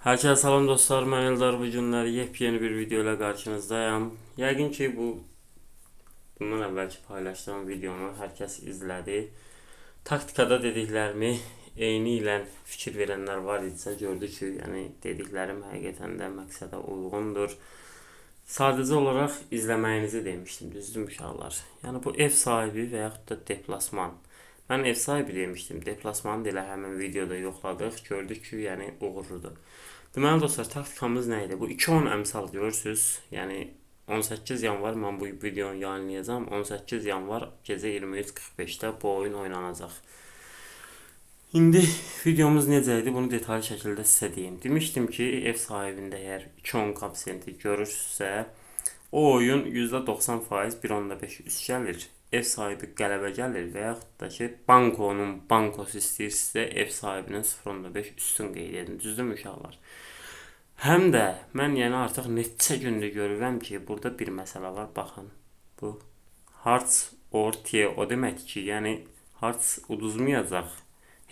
Herkese selam dostlar, ben Eldar bu günler yepyeni bir video ile karşınızdayım. Yəqin ki bu bundan əvvəlki paylaşdığım videonu herkes izledi. Taktikada dediklərimi eyni ilə fikir verənlər var idisə gördü ki, yəni dediklərim həqiqətən də məqsədə uyğundur. Sadəcə olaraq izləməyinizi demişdim, düzdür uşaqlar. Yəni bu ev sahibi və yaxud da deplasman. Mən ev sahibi demişdim. Deplasmanı da elə həmin videoda yoxladıq. Gördük ki, yəni uğurludur. Deməli dostlar, taktikamız nə idi? Bu 2-10 əmsal görürsüz. Yəni 18 yanvar mən bu videonu yayınlayacağam. 18 yanvar gecə 23:45-də bu oyun oynanacaq. İndi videomuz necə idi? Bunu detallı şəkildə sizə deyim. Demişdim ki, ev sahibində əgər 2-10 koeffisiyenti görürsə, o oyun %90% 1.5 üst gəlir. Ev sahibi qələbə gəlir və yaxud da ki, bankonun bankosu istəyirsə, ev sahibinin 0.5 üstün qeyd edin. Düzdürmü uşaqlar? Həm də mən yəni artıq neçə gündür görürəm ki, burada bir məsələ var. Baxın. Bu Hearts or T o demək ki, yəni Hearts uduzmayacaq.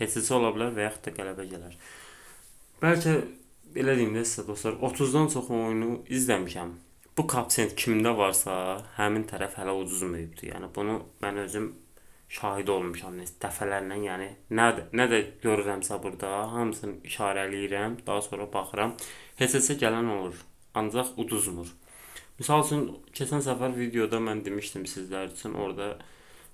Heçisi ola bilər və yaxud da qələbə gələr. Bəlkə belə deyim də sizə dostlar, 30-dan çox oyunu izləmişəm. Bu koeffisiyent kimdə varsa, həmin tərəf hələ uduzmayıbdı. Yəni bunu mən özüm şahid olmuşam dəfələrlə, yəni nə nə də görürəmsə burada hamısını işarələyirəm, daha sonra baxıram. Heç-heçə gələn olur, ancaq uduzmur. Misal üçün keçən səfər videoda mən demişdim sizlər üçün orada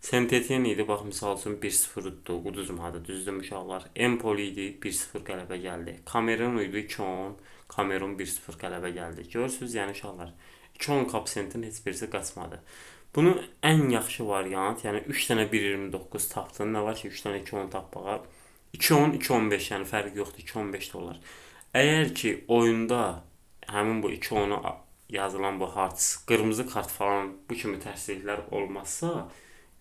Sentetien idi, bax misal üçün 1-0 uddu, uduzmadı, düzdür uşaqlar. Empoli idi, 1-0 qələbə gəldi. Kamerun idi 2-10, Kamerun 1-0 qələbə gəldi. Görürsüz, yəni uşaqlar. 2-10 koeffisiyentin heç birisi qaçmadı. Bunun ən yaxşı variant, yəni 3 dənə 1.29 tapdın. Nə var ki, 3 dənə 2.10 tapmağa 2.10, 2.15 yəni fərqi yoxdur, 2.15 də olar. Əgər ki, oyunda həmin bu 2.10-u yazılan bu hearts, qırmızı kart falan bu kimi tərsliklər olmazsa,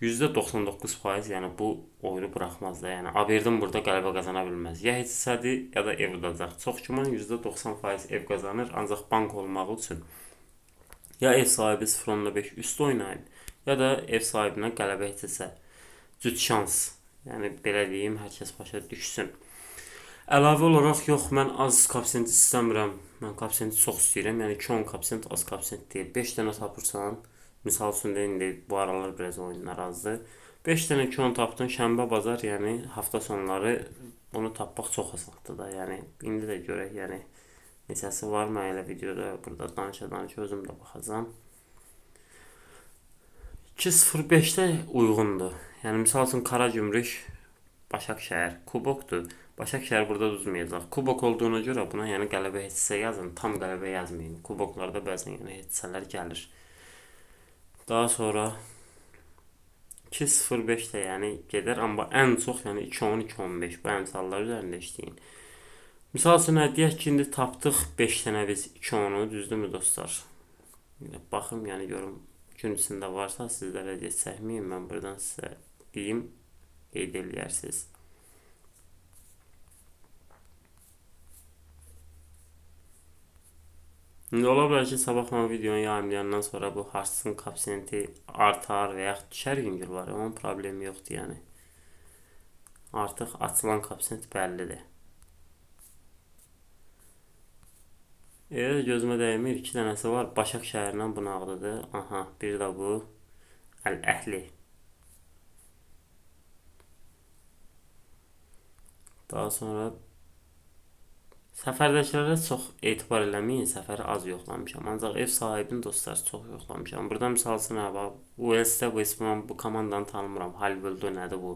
%99% yəni bu oyunu buraxmaz da. Yəni Aberdeen burada qələbə qazana bilməz. Ya hissədir, ya da ev udacaq. Çox güman %90% ev qazanır, ancaq bank olmaq üçün ya ev sahibi 0.5 üst oynayın, ya da ev sahibinə qələbə etsə cüt şans. Yəni belə deyim, hər kəs başa düşsün. Əlavə olaraq yox, mən az koeffisiyent istəmirəm. Mən koeffisiyenti çox istəyirəm. Yəni 2-10 koeffisiyent az koeffisiyent deyil. 5 dənə tapırsan, misal üçün də indi bu aralar biraz oyunlar azdır. 5 dənə 2-10 tapdın, şənbə bazar, yəni hafta sonları bunu tapmaq çox asandır da. Yəni indi də görək, yəni neçəsi var mən elə videoda burada danışa danışa özüm də baxacağam. 2.05-də uyğundur. Yəni misal üçün Karagümrük Başakşəhər kubokdur. Başakşəhər burada uduzmayacaq. Kubok olduğuna görə buna yəni qələbə heçsə yazın, tam qələbə yazmayın. Kuboklarda bəzən yəni heçsələr gəlir. Daha sonra 2.05 də yəni gedər, amma ən çox yəni 2.10 2.15 bu əmsallar üzərində işləyin. Misal üçün deyək ki, indi tapdıq 5 dənə biz 2.10-u, düzdürmü dostlar? Baxım, yəni görüm gün içində varsa sizlərə desəkmiyim, mən buradan sizə deyim, qeyd eləyərsiniz. İndi ola bilər ki, sabah mən videonu yayımlayandan sonra bu Hearts'ın koeffisiyenti artar və yaxud düşər yüngül var. Onun problemi yoxdur yəni. Artıq açılan koeffisiyent bəllidir. Elə gözümə dəymir. 2 dənəsi var. Başak şəhərindən Bunağlıdır. Aha, bir də bu Əl-Əhli. Daha sonra Səfərdəkilərə çox etibar eləməyin. Səfəri az yoxlamışam. Ancaq ev sahibini dostlar çox yoxlamışam. Burada misal üçün hə bax, West West mən bu komandanı tanımıram. Halvildo nədir bu?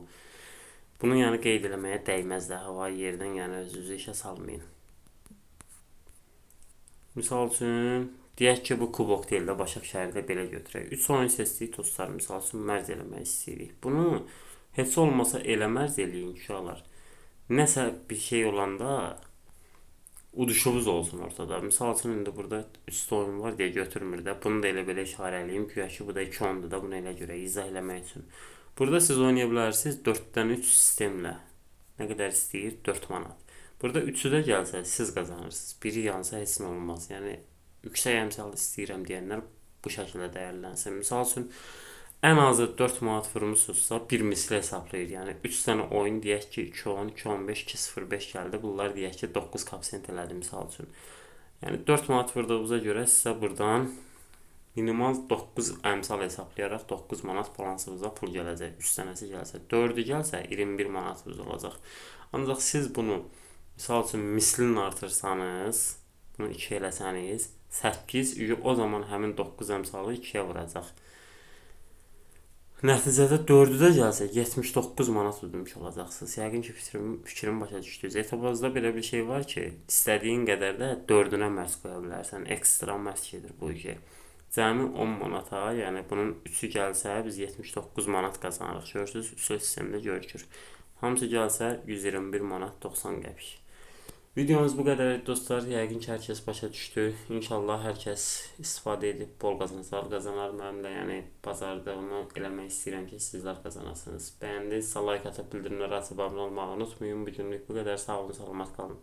Bunu yəni qeyd eləməyə dəyməz də. Hava yerdən yəni özünüzü işə salmayın. Misal üçün deyək ki, bu kubok deyil də Başakşəhərdə belə götürək. 3 oyun seçdik dostlar, misal üçün mərc eləmək istəyirik. Bunu heç olmasa elə mərc eləyin uşaqlar. Nəsə bir şey olanda uduşumuz olsun ortada. Misal üçün indi burada üstü oyun var deyə götürmür də. Bunu da elə belə işarələyim. Güya ki, bu da 2 10-dur da, bunu elə görə izah eləmək üçün. Burada siz oynaya bilərsiniz 4-dən 3 sistemlə. Nə qədər istəyir? 4 manat. Burada 3-ü də gəlsə siz qazanırsınız. Biri yansa heç olmaz. Yəni yüksək əmsal istəyirəm deyənlər bu şəkildə dəyərlənsin. Misal üçün ən azı 4 manat vurmusunuzsa bir misli hesablayır. Yəni 3 dənə oyun deyək ki 2.10, 2.15, 2.05 gəldi. Bunlar deyək ki 9 kapsent elədi misal üçün. Yəni 4 manat vurduğunuza görə sizə burdan minimal 9 əmsal hesablayaraq 9 manat balansınıza pul gələcək. 3 dənəsi gəlsə, 4-ü gəlsə 21 manatınız olacaq. Ancaq siz bunu misal üçün mislin artırsanız, bunu 2 eləsəniz, 8 o zaman həmin 9 əmsalı 2-yə vuracaq. Nəticədə 4-ü də gəlsə 79 manat ödəmiş olacaqsınız. Yəqin ki, fikrim, fikrim başa düşdünüz. Etobazda belə bir şey var ki, istədiyin qədər də 4-ünə məhz qoya bilərsən. Ekstra məhz gedir bu işə. Cəmi 10 manata, yəni bunun 3-ü gəlsə biz 79 manat qazanırıq. Görürsüz, üsul sistemdə görükür. Hamısı gəlsə 121 manat 90 qəpik. Videomuz bu qədər dostlar. Yəqin ki, hər kəs başa düşdü. İnşallah hər kəs istifadə edib bol qazançlar qazanar. Mənim də yəni bazarda onu eləmək istəyirəm ki, sizlər qazanasınız. Bəyəndinizsə like atıb bildirimləri açıb abunə olmağı unutmayın. Bu günlük bu qədər. Sağ olun, salamat qalın.